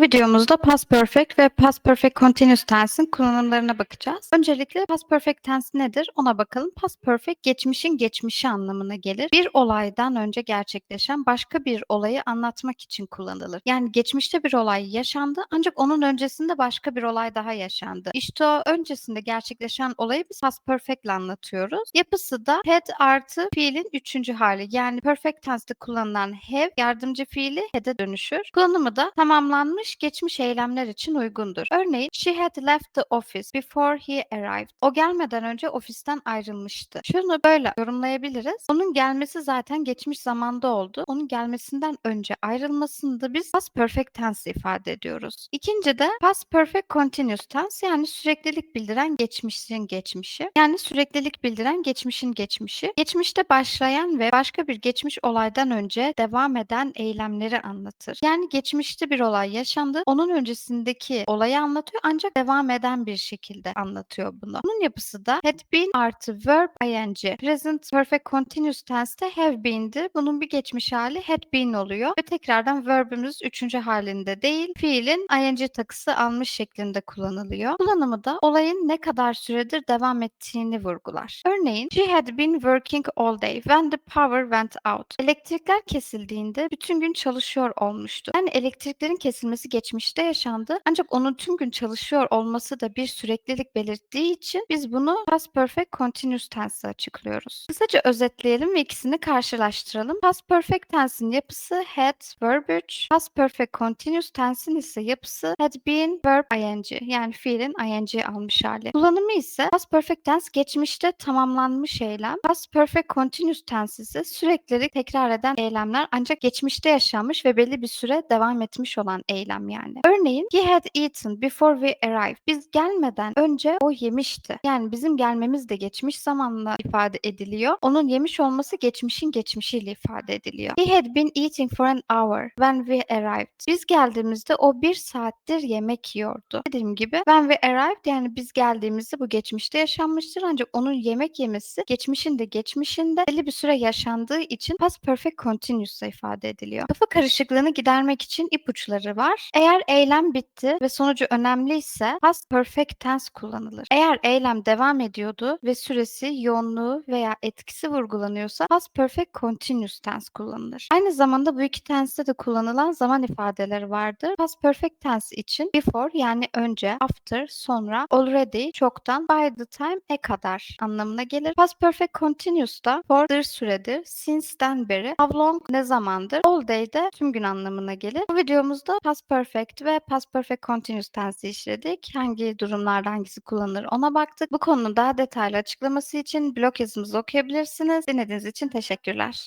Videomuzda past perfect ve past perfect continuous tense'in kullanımlarına bakacağız. Öncelikle past perfect tense nedir ona bakalım. Past perfect geçmişin geçmişi anlamına gelir. Bir olaydan önce gerçekleşen başka bir olayı anlatmak için kullanılır. Yani geçmişte bir olay yaşandı ancak onun öncesinde başka bir olay daha yaşandı. İşte o öncesinde gerçekleşen olayı biz past perfect ile anlatıyoruz. Yapısı da had artı fiilin üçüncü hali. Yani perfect tense'de kullanılan have yardımcı fiili had'e dönüşür. Kullanımı da tamamlanmış geçmiş eylemler için uygundur. Örneğin she had left the office before he arrived. O gelmeden önce ofisten ayrılmıştı. Şunu böyle yorumlayabiliriz. Onun gelmesi zaten geçmiş zamanda oldu. Onun gelmesinden önce ayrılmasını da biz past perfect tense ifade ediyoruz. İkinci de past perfect continuous tense yani süreklilik bildiren geçmişin geçmişi. Yani süreklilik bildiren geçmişin geçmişi. Geçmişte başlayan ve başka bir geçmiş olaydan önce devam eden eylemleri anlatır. Yani geçmişte bir olay yaşandı. Onun öncesindeki olayı anlatıyor ancak devam eden bir şekilde anlatıyor bunu. Bunun yapısı da had been artı verb ing. Present perfect continuous tense'te have been'di. Bunun bir geçmiş hali had been oluyor ve tekrardan verb'ümüz üçüncü halinde değil, fiilin ing takısı almış şeklinde kullanılıyor. Kullanımı da olayın ne kadar süredir devam ettiğini vurgular. Örneğin she had been working all day when the power went out. Elektrikler kesildiğinde bütün gün çalışıyor olmuştu. Yani elektriklerin kesilmesi geçmişte yaşandı. Ancak onun tüm gün çalışıyor olması da bir süreklilik belirttiği için biz bunu past perfect continuous tense açıklıyoruz. Kısaca özetleyelim ve ikisini karşılaştıralım. Past perfect tense'in yapısı had, verb 3. Past perfect continuous tense'in ise yapısı had been, verb ing. Yani fiilin ing almış hali. Kullanımı ise past perfect tense geçmişte tamamlanmış eylem. Past perfect continuous tense ise sürekli tekrar eden eylemler ancak geçmişte yaşanmış ve belli bir süre devam etmiş olan eylem yani. Örneğin he had eaten before we arrived. Biz gelmeden önce o yemişti. Yani bizim gelmemiz de geçmiş zamanla ifade ediliyor. Onun yemiş olması geçmişin geçmişiyle ifade ediliyor. He had been eating for an hour when we arrived. Biz geldiğimizde o bir saattir yemek yiyordu. Dediğim gibi when we arrived yani biz geldiğimizde bu geçmişte yaşanmıştır ancak onun yemek yemesi geçmişin de geçmişinde belli bir süre yaşandığı için past perfect continuous ifade ediliyor. Kafa karışıklığını gidermek için ipuçları var. Eğer eylem bitti ve sonucu önemliyse past perfect tense kullanılır. Eğer eylem devam ediyordu ve süresi, yoğunluğu veya etkisi vurgulanıyorsa past perfect continuous tense kullanılır. Aynı zamanda bu iki tense'de de kullanılan zaman ifadeleri vardır. Past perfect tense için before yani önce, after, sonra, already, çoktan, by the time, e kadar anlamına gelir. Past perfect continuous da for'dır süredir, since'den beri, how long ne zamandır, all day de tüm gün anlamına gelir. Bu videomuzda past perfect ve past perfect continuous tense'i işledik. Hangi durumlarda hangisi kullanılır ona baktık. Bu konunun daha detaylı açıklaması için blog yazımızı okuyabilirsiniz. Dinlediğiniz için teşekkürler.